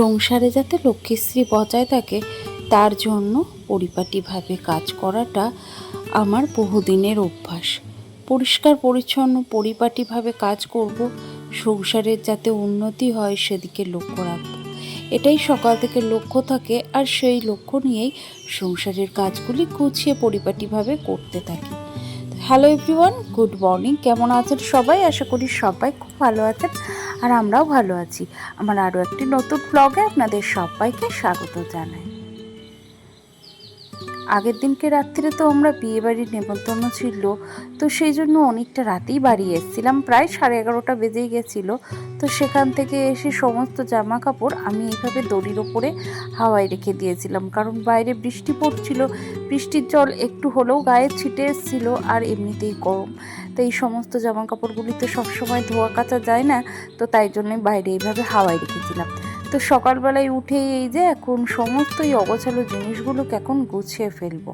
সংসারে যাতে লক্ষ্মীশ্রী বজায় থাকে, তার জন্য পরিপাটিভাবে কাজ করাটা আমার বহুদিনের অভ্যাস। পরিষ্কার, পরিচ্ছন্ন, পরিপাটিভাবে কাজ করব, সংসারের যাতে উন্নতি হয় সেদিকে লক্ষ্য রাখব। এটাই সকাল থেকে লক্ষ্য থাকে, আর সেই লক্ষ্য নিয়েই সংসারের কাজগুলি গুছিয়ে পরিপাটিভাবে করতে থাকি। হ্যালো এভরিওয়ান গুড মর্নিং কেমন আছেন সবাই? আশা করি সবাই খুব ভালো আছেন আর আমরাও ভালো আছি। আমার আরও একটি নতুন ব্লগে আপনাদের সবাইকে স্বাগত জানাই। আগের দিনকে রাত্রিরে তো আমরা বিয়েবাড়ির নেমন্তন্ন ছিল, তো সেই জন্য অনেকটা রাতেই বাড়ি এসেছিলাম। প্রায় সাড়ে এগারোটা বেজেই গেছিল, তো সেখান থেকে এসে সমস্ত জামা কাপড় আমি এইভাবে দড়ির ওপরে হাওয়ায় রেখে দিয়েছিলাম। কারণ বাইরে বৃষ্টি পড়ছিল, বৃষ্টির জল একটু হলেও গায়ে ছিটে এসেছিল আর এমনিতেই গরম। তো এই সমস্ত জামা কাপড়গুলি তো সবসময় ধোয়া কাচা যায় না, তো তাই জন্যে বাইরে এইভাবে হাওয়ায় রেখেছিলাম তো সকালবেলায় উঠে এই যে এখন সমস্ত এই অগোছালো জিনিসগুলোকে এখন গুছিয়ে ফেলব।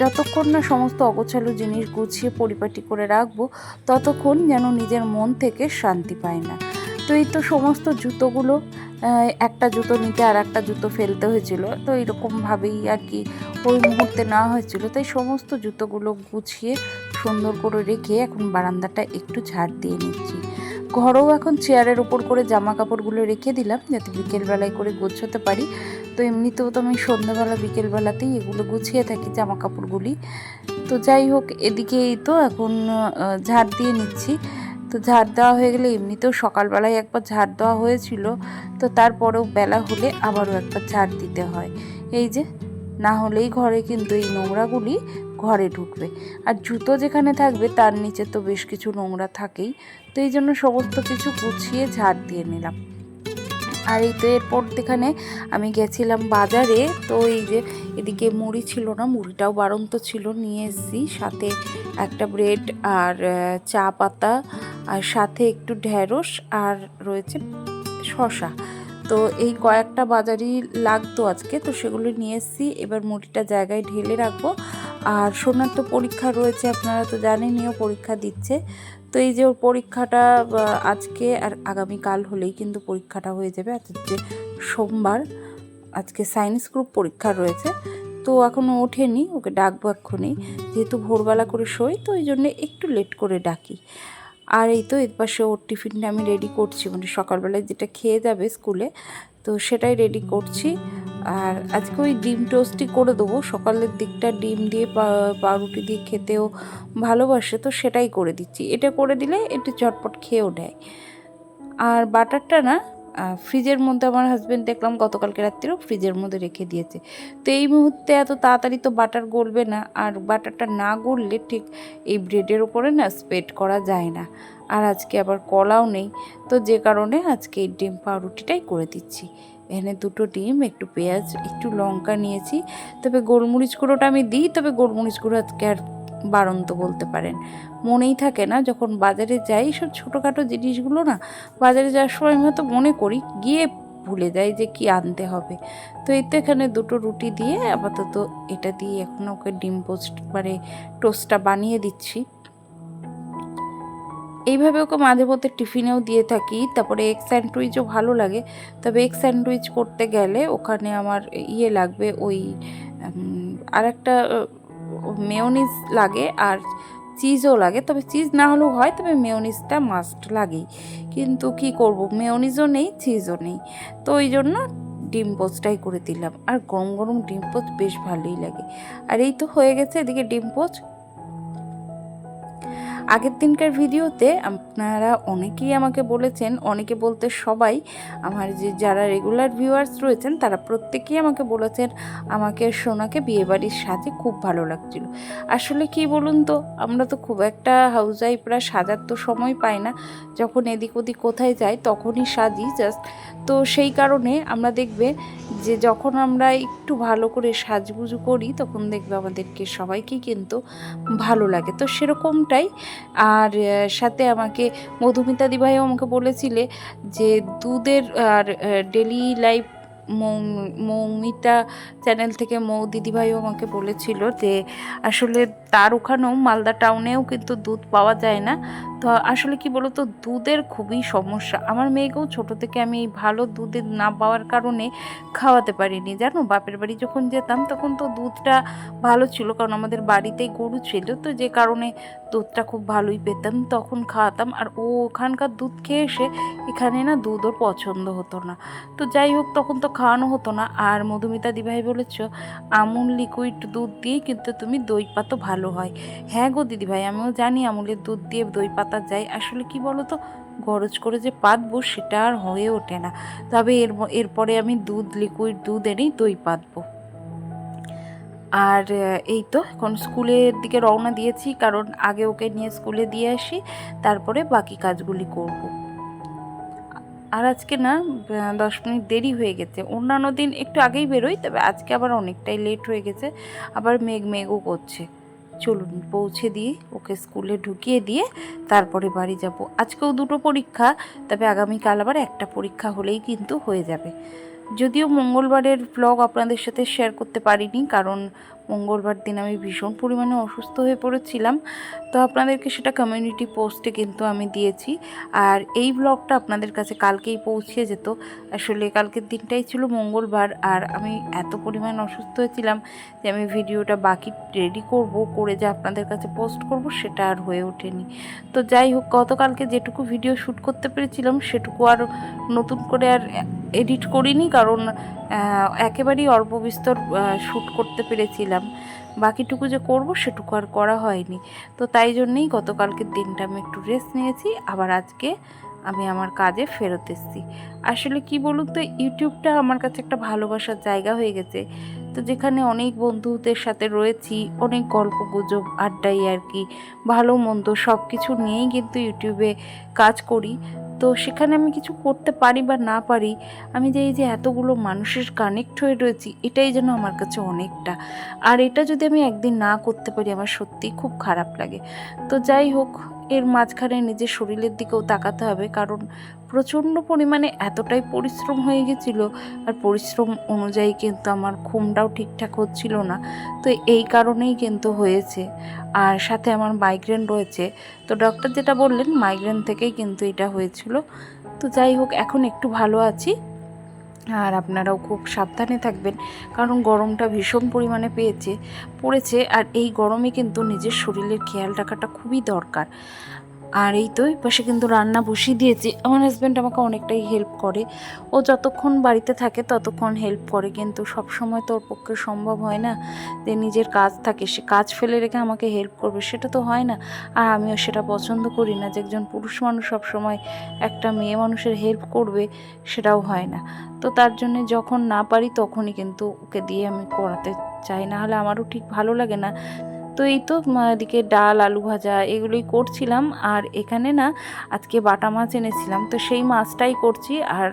যতক্ষণ না সমস্ত অগোছালো জিনিস গুছিয়ে পরিপাটি করে রাখব, ততক্ষণ যেন নিজের মন থেকে শান্তি পায় না। তো এই তো সমস্ত জুতোগুলো একটা জুতো নিতে আর একটা জুতো ফেলতে হয়েছিল। তো এরকমভাবেই আর কি ওই মুহূর্তে নেওয়া হয়েছিল। তাই সমস্ত জুতোগুলো গুছিয়ে সুন্দর করে রেখে এখন বারান্দাটা একটু ঝাড় দিয়ে নিচ্ছি। ঘরেও এখন চেয়ারের উপর করে জামা কাপড়গুলো রেখে দিলাম, যাতে বিকেলবেলায় করে গোছাতে পারি। তো এমনিতেও তো আমি সন্ধ্যাবেলা, বিকেলবেলাতেই এগুলো গুছিয়ে থাকি জামা কাপড়গুলি তো যাই হোক এদিকে এই তো এখন ঝাড় দিয়ে নিচ্ছি। তো ঝাড় দেওয়া হয়ে গেলে এমনিতেও সকালবেলায় একবার ঝাড় দেওয়া হয়েছিল। তো তারপরেও বেলা হলে আবারও একবার ঝাড় দিতে হয়। এই যে, না হলেই ঘরে কিন্তু এই নোংরাগুলি ঘরে ঢুকবে। আর জুতো যেখানে থাকবে, তার নিচে তো বেশ কিছু নোংরা থাকেই। তো এই জন্য সমস্ত কিছু গুছিয়ে ঝাড় দিয়ে নিলাম। আর এই তো এরপর এখানে আমি গেছিলাম বাজারে, তো এই যে এদিকে মুড়ি ছিল না, মুড়িটাও বাড়ন্ত ছিল, নিয়ে এসেছি। সাথে একটা ব্রেড আর চা পাতা, আর সাথে একটু ঢ্যাঁড়স আর রয়েছে শশা তো এই কয়েকটা বাজারই লাগতো আজকে, তো সেগুলো নিয়ে এসেছি। এবার মুড়িটা জায়গায় ঢেলে রাখব। আর সোনার তো পরীক্ষা রয়েছে আপনারা তো জানেনইও, পরীক্ষা দিচ্ছে। তো এই যে ওর পরীক্ষাটা আজকে আর আগামীকাল হলেই কিন্তু পরীক্ষাটা হয়ে যাবে। আজকে সোমবার আজকে সায়েন্স গ্রুপ পরীক্ষা রয়েছে। তো এখনও ওঠেনি, ওকে ডাকবো এক্ষুনি। যেহেতু ভোরবেলা করে শোই তো ওই জন্য একটু লেট করে ডাকি। আর এই তো এরপাশে ওর টিফিনটা আমি রেডি করছি। মানে সকালবেলায় যেটা খেয়ে যাবে স্কুলে তো সেটাই রেডি করছি। আর আজকে ওই ডিম টোস্টই করে দেবো। সকালের দিকটা ডিম দিয়ে পাউরুটি দিয়ে খেতেও ভালোবাসে, তো সেটাই করে দিচ্ছি। এটা করে দিলে একটু চটপট খেয়েও নেয়। আর বাটারটা না ফ্রিজের মধ্যে আমার হাজব্যান্ড দেখলাম, গতকালকে রাত্রিও ফ্রিজের মধ্যে রেখে দিয়েছে। তো এই মুহূর্তে এত তাড়াতাড়ি তো বাটার গলবে না, আর বাটারটা না গললে ঠিক এই ব্রেডের ওপরে না স্প্রেড করা যায় না। আর আজকে আবার কলাও নেই, তো যে কারণে আজকে এই ডিম পাউরুটিটাই করে দিচ্ছি। এখানে দুটো ডিম, একটু পেঁয়াজ, একটু লঙ্কা নিয়েছি, তবে গোলমরিচ গুঁড়োটা আমি দিই, তবে গোলমরিচ গুঁড়ো আজকে আর বাড়ন্ত বলতে পারেন। মনেই থাকে না যখন বাজারে যাই সব ছোটোখাটো জিনিসগুলো না বাজারে যাওয়ার সময় হয়তো মনে করি, গিয়ে ভুলে যাই যে কি আনতে হবে। তো এই তো এখানে দুটো রুটি দিয়ে আপাতত এটা দিয়ে এখন ওকে ডিম পোস্ট মানে টোস্টটা বানিয়ে দিচ্ছি। এইভাবে ওকে মাঝে মধ্যে টিফিনেও দিয়ে থাকি, তারপরে এগ স্যান্ডউইচও ভালো লাগে। তবে এগ স্যান্ডউইচ করতে গেলে ওখানে আমার ইয়ে লাগবে ওই আর একটা মেয়নিজ লাগে আর চিজও লাগে। তবে চিজ না হলেও হয়, তবে মেয়নিজটা মাস্ট লাগেই। কিন্তু কি করব মেয়নিজও নেই চিজও নেই। তো ওই জন্য ডিম পোচটাই করে দিলাম। আর গরম গরম ডিম পোচ বেশ ভালোই লাগে। আর এই তো হয়ে গেছে এদিকে ডিম পোস্ট আগের দিনকার ভিডিওতে আপনারা অনেকেই আমাকে বলেছেন, অনেকে বলতে সবাই আমার যে যারা রেগুলার ভিউয়ার্স রয়েছেন, তারা প্রত্যেকেই আমাকে বলেছেন, আমাকে সোনাকে বিয়েবাড়ির সাজে খুব ভালো লাগছিল। আসলে কি বলুন তো, আমরা তো খুব একটা হাউস ওয়াইফরা সাজার তো সময় পাই না। যখন এদিক ওদিক কোথায় যাই, তখনই সাজি জাস্ট তো সেই কারণে আমরা দেখবে যে যখন আমরা একটু ভালো করে সাজগুজু করি, তখন দেখবে আমাদেরকে সবাইকেই কিন্তু ভালো লাগে। তো সেরকমটাই আর সাথে আমাকে মধুমিতা দিভাইও আমাকে বলেছিলে যে দুধের আর daily life Mou- Moumita channel থেকে মৌ দিদিভাইও আমাকে বলেছিল যে আসলে তার ওখানেও মালদা টাউনেও কিন্তু দুধ পাওয়া যায় না। তো আসলে কি বলতো, দুধের খুবই সমস্যা। আমার মেয়েকেও ছোট থেকে আমি ভালো দুধের না পাওয়ার কারণে খাওয়াতে পারিনি। জানো, বাপের বাড়ি যখন যেতাম তখন তো দুধটা ভালো ছিল, কারণ আমাদের বাড়িতেই গরু ছিল। তো যে কারণে দুধটা খুব ভালোই পেতাম। তখন খাওয়াতাম আর ও ওখানকার দুধ খেয়ে এসে এখানে না দুধ ওর পছন্দ হতো না। তো যাই হোক, তখন তো খাওয়ানো হতো না। আর মধুমিতা দিভাই বলেছ, আমুল লিকুইড দুধ দিয়ে কিন্তু তুমি দই পাতো ভালো হয়। হ্যাঁ গো দিদিভাই, আমিও জানি আমুলের দুধ দিয়ে দই পাতা যায়। আসলে কি বলো তো গরজ করে যে পাতবো সেটা আর হয়ে ওঠে না। তবে এর এরপরে আমি দুধ লিকুইড দুধ এনেই দই পাতবো। আর এই তো এখন স্কুলের দিকে রওনা দিয়েছি, কারণ আগে ওকে নিয়ে স্কুলে দিয়ে আসি, তারপরে বাকি কাজগুলি করব। আর আজকে না দশ মিনিট দেরি হয়ে গেছে। অন্যান্য দিন একটু আগেই বেরোই, তবে আজকে আবার অনেকটাই লেট হয়ে গেছে, আবার মেঘ মেঘও করছে। চলুন, পৌঁছে দিয়ে ওকে স্কুলে ঢুকিয়ে দিয়ে তারপরে বাড়ি যাব। আজকেও দুটো পরীক্ষা, তবে আগামীকাল আবার একটা পরীক্ষা হলেই কিন্তু হয়ে যাবে। যদিও মঙ্গলবারের ব্লগ আপনাদের সাথে শেয়ার করতে পারিনি কারণ মঙ্গলবার দিন আমি ভীষণ পরিমাণে অসুস্থ হয়ে পড়েছিলাম। তো আপনাদেরকে সেটা কমিউনিটি পোস্টে কিন্তু আমি দিয়েছি। আর এই ব্লগটা আপনাদের কাছে কালকেই পৌঁছে যেত। আসলে কালকের দিনটাই ছিল মঙ্গলবার। আর আমি এত পরিমাণ অসুস্থ হয়েছিলাম যে আমি ভিডিওটা বাকি রেডি করব, করে যে আপনাদের কাছে পোস্ট করব সেটা আর হয়ে ওঠেনি। তো যাই হোক, গতকালকে যেটুকু ভিডিও শ্যুট করতে পেরেছিলাম সেটুকু আর নতুন করে আর এডিট করিনি। কারণ একেবারেই অল্প বিস্তর শ্যুট করতে পেরেছিলাম। বাকিটুকু যে করব সেটুকু আর করা হয়নি। তো তাই জন্যেই গতকালকের দিনটা আমি একটু রেস্ট নিয়েছি, আবার আজকে আমি আমার কাজে ফেরত এসেছি। আসলে কি বলুন তো, ইউটিউবটা আমার কাছে একটা ভালোবাসার জায়গা হয়ে গেছে। তো যেখানে অনেক বন্ধুদের সাথে রয়েছি, অনেক গল্প, গুজব, আড্ডাই আর কি, ভালো, মন্দ সব কিছু নিয়েই কিন্তু ইউটিউবে কাজ করি। তো সেখানে আমি কিছু করতে পারি বা না পারি, আমি যে এই যে এতগুলো মানুষের কানেক্ট হয়ে রয়েছি, এটাই যেন আমার কাছে অনেকটা। আর এটা যদি আমি একদিন না করতে পারি, আমার সত্যিই খুব খারাপ লাগে। তো যাই হোক এর মাঝখানে নিজের শরীরের দিকেও তাকাতে হবে, কারণ প্রচণ্ড পরিমাণে এতটাই পরিশ্রম হয়ে গেছিল আর পরিশ্রম অনুযায়ী কিন্তু আমার ঘুমটাও ঠিকঠাক হচ্ছিল না। তো এই কারণেই কিন্তু হয়েছে। আর সাথে আমার মাইগ্রেন রয়েছে। তো ডক্টর যেটা বললেন মাইগ্রেন থেকেই কিন্তু এটা হয়েছিল। তো যাই হোক, এখন একটু ভালো আছি। আর আপনারাও খুব সাবধানে থাকবেন, কারণ গরমটা ভীষণ পরিমাণে পেয়েছে, পড়েছে, আর এই গরমে কিন্তু নিজের শরীরের খেয়াল রাখাটা খুবই দরকার। আর এই তো, এই পাশে কিন্তু রান্না বসিয়ে দিয়েছি। আমার হাজব্যান্ড আমাকে অনেকটাই হেল্প করে। ও যতক্ষণ বাড়িতে থাকে ততক্ষণ হেল্প করে, কিন্তু সব সময় তো ওর পক্ষে সম্ভব হয় না যে নিজের কাজ থাকে। সে কাজ ফেলে রেখে আমাকে হেল্প করবে, সেটা তো হয় না। আর আমিও সেটা পছন্দ করি না যে একজন পুরুষ মানুষ সব সময় একটা মেয়ে মানুষের হেল্প করবে, সেটাও হয় না। তো তার জন্য যখন না পারি তখনই কিন্তু ওকে দিয়ে আমি করাতে চাই। না হলে আমারও ঠিক ভালো লাগে না। তো এই তো এদিকে ডাল, আলু ভাজা এগুলোই করছিলাম। আর এখানে না, আজকে বাটা মাছ এনেছিলাম। তো সেই মাছটাই করছি। আর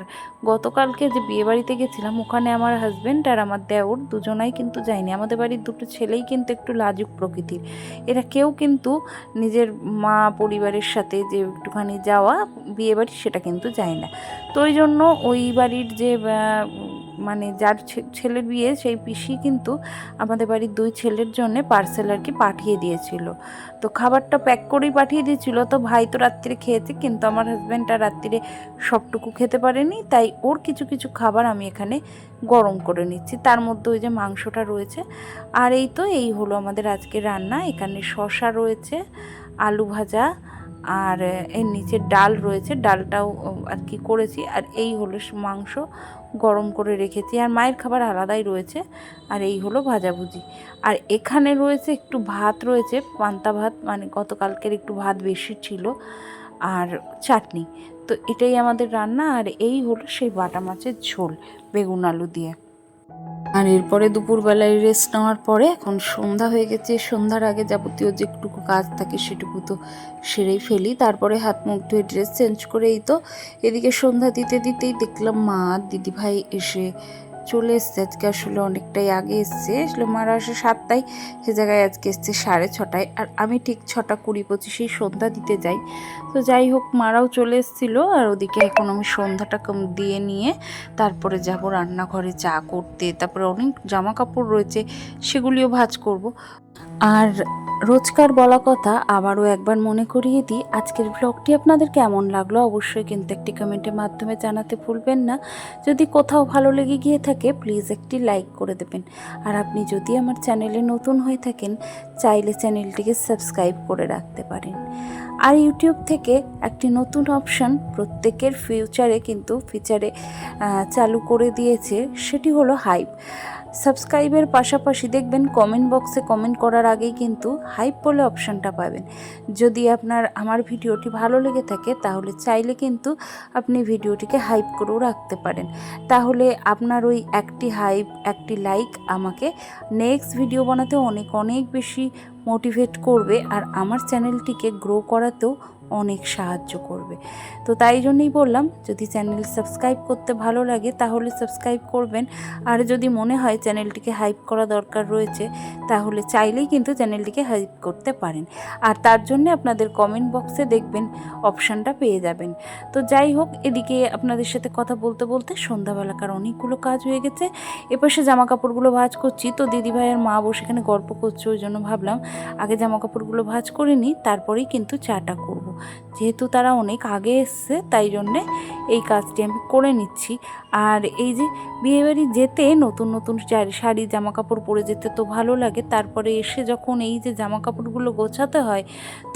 গতকালকে যে বিয়ে বাড়িতে গেছিলাম, ওখানে আমার হাজব্যান্ড আর আমার দেওর দুজনাই কিন্তু যায়নি। আমাদের বাড়ির দুটো ছেলেই কিন্তু একটু লাজুক প্রকৃতির। এরা কেউ কিন্তু নিজের মা, পরিবারের সাথে যে একটুখানি যাওয়া, বিয়েবাড়ি সেটা কিন্তু যায় না। তো ওই জন্য ওই বাড়ির যে মানে যার ছেলের বিয়ে, সেই পিসি কিন্তু আমাদের বাড়ির দুই ছেলের জন্য পার্সেল আর কি পাঠিয়ে দিয়েছিল। তো খাবারটা প্যাক করেই পাঠিয়ে দিয়েছিল। তো ভাই তো রাত্রিরে খেয়েছে, কিন্তু আমার হাজব্যান্ড আর রাত্রিরে সবটুকু খেতে পারেনি। তাই ওর কিছু কিছু খাবার আমি এখানে গরম করে নিচ্ছি। তার মধ্যে ওই যে মাংসটা রয়েছে। আর এই তো, এই হলো আমাদের আজকে রান্না। এখানে শশা রয়েছে, আলু ভাজা, আর এর নিচে ডাল রয়েছে। ডালটাও আর কি করেছি। আর এই হলো মাংস। গরম করে রেখেছি আর মায়ের খাবার আলাদাই রয়েছে আর এই হলো ভাজাভুজি। আর এখানে রয়েছে একটু ভাত রয়েছে, পান্তা ভাত মানে গতকালকের একটু ভাত বেশি ছিল আর চাটনি। তো এটাই আমাদের রান্না আর এই হলো সেই বাটা মাছের ঝোল, বেগুন আলু দিয়ে। আর এরপরে দুপুরবেলায় রেস্ট নেওয়ার পরে এখন সন্ধ্যা হয়ে গেছে, সন্ধ্যার আগে যাবতীয় যেটুকু কাজ থাকে সেটুকু তো সেরেই ফেলি। তারপরে হাত মুখ ধুয়ে ড্রেস চেঞ্জ করেই তো এদিকে সন্ধ্যা দিতে দিতেই দেখলাম মা দিদিভাই এসে চলে এসছে। আজকে আসলে অনেকটাই আগে এসছে। আসলে মারা আসে সাতটায়। সে জায়গায় আজকে এসছে সাড়ে ছটায়। আর আমি ঠিক ছটা কুড়ি পঁচিশেই সন্ধ্যা দিতে যাই। তো যাই হোক, মারাও চলে এসেছিল। আর ওদিকে এখন আমি সন্ধ্যাটা দিয়ে নিয়ে তারপরে যাব রান্নাঘরে চা করতে। তারপরে অনেক জামা কাপড় রয়েছে, সেগুলিও ভাজ করব। আর রোজকার বলা কথা আবারও একবার মনে করিয়ে দিই, আজকের ব্লগটি আপনাদের কেমন লাগল অবশ্যই কিন্তু একটি কমেন্টের মাধ্যমে জানাতে ভুলবেন না। যদি কোথাও ভালো লেগে গিয়ে থাকে প্লিজ একটি লাইক করে দেবেন। আর আপনি যদি আমার চ্যানেলে নতুন হয়ে থাকেন, চাইলে চ্যানেলটিকে সাবস্ক্রাইব করে রাখতে পারেন। আর ইউটিউব থেকে একটি নতুন অপশন প্রত্যেকের ফিউচারে কিন্তু ফিচারে চালু করে দিয়েছে, সেটি হলো হাইপ সাবস্ক্রাইবের পাশাপাশি দেখবেন কমেন্ট বক্সে কমেন্ট করার আগেই কিন্তু হাইপ বলে অপশানটা পাবেন। যদি আপনার, আমার ভিডিওটি ভালো লেগে থাকে, তাহলে চাইলে কিন্তু আপনি ভিডিওটিকে হাইপ করেও রাখতে পারেন। তাহলে আপনার ওই একটি হাইপ একটি লাইক আমাকে নেক্সট ভিডিও বানাতে অনেক অনেক বেশি মোটিভেট করবে, আর আমার চ্যানেলটিকে গ্রো করাতেও অনেক সাহায্য করবে। তো তাই জন্যই বললাম, যদি চ্যানেল সাবস্ক্রাইব করতে ভালো লাগে তাহলে সাবস্ক্রাইব করবেন। আর যদি মনে হয় চ্যানেলটিকে হাইপ করা দরকার রয়েছে, তাহলে চাইলেই কিন্তু চ্যানেলটিকে হাইপ করতে পারেন। আর তার জন্য আপনাদের কমেন্ট বক্সে দেখবেন অপশানটা পেয়ে যাবেন। তো যাই হোক, এদিকে আপনাদের সাথে কথা বলতে বলতে সন্ধ্যাবেলাকার অনেকগুলো কাজ হয়ে গেছে। এপাশে জামা কাপড়গুলো ভাঁজ করছি। তো দিদিভাই আর মা বসে এখানে গল্প করছে, ওই জন্য ভাবলাম আগে জামা কাপড়গুলো ভাঁজ করে নিই, তারপরেই কিন্তু চাটা করব। যেহেতু তারা অনেক আগে এসছে তাই জন্যে এই কাজটি আমি করে নিচ্ছি। আর এই যে বিয়েবাড়ি যেতে নতুন নতুন শাড়ি জামা কাপড় পরে যেতে তো ভালো লাগে। তারপরে এসে যখন এই যে জামা কাপড়গুলো গোছাতে হয়,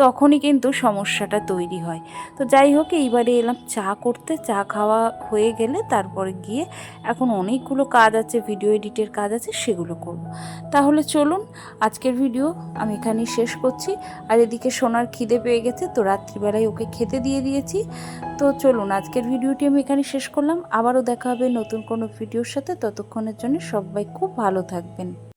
তখনই কিন্তু সমস্যাটা তৈরি হয়। তো যাই হোক, এইবারে এলাম চা করতে। চা খাওয়া হয়ে গেলে তারপরে গিয়ে এখন অনেকগুলো কাজ আছে, ভিডিও এডিটের কাজ আছে, সেগুলো করব। তাহলে চলুন, আজকের ভিডিও আমি এখানেই শেষ করছি। আর এদিকে সোনার খিদে পেয়ে গেছে, তো রাত্রিবেলায় ওকে খেতে দিয়ে দিয়েছি। তো চলুন, আজকের ভিডিওটি আমি এখানে শেষ করলাম। আবারও দেখা হবে নতুন কোনো ভিডিওর সাথে ততক্ষণের জন্য সবাই খুব ভালো থাকবেন।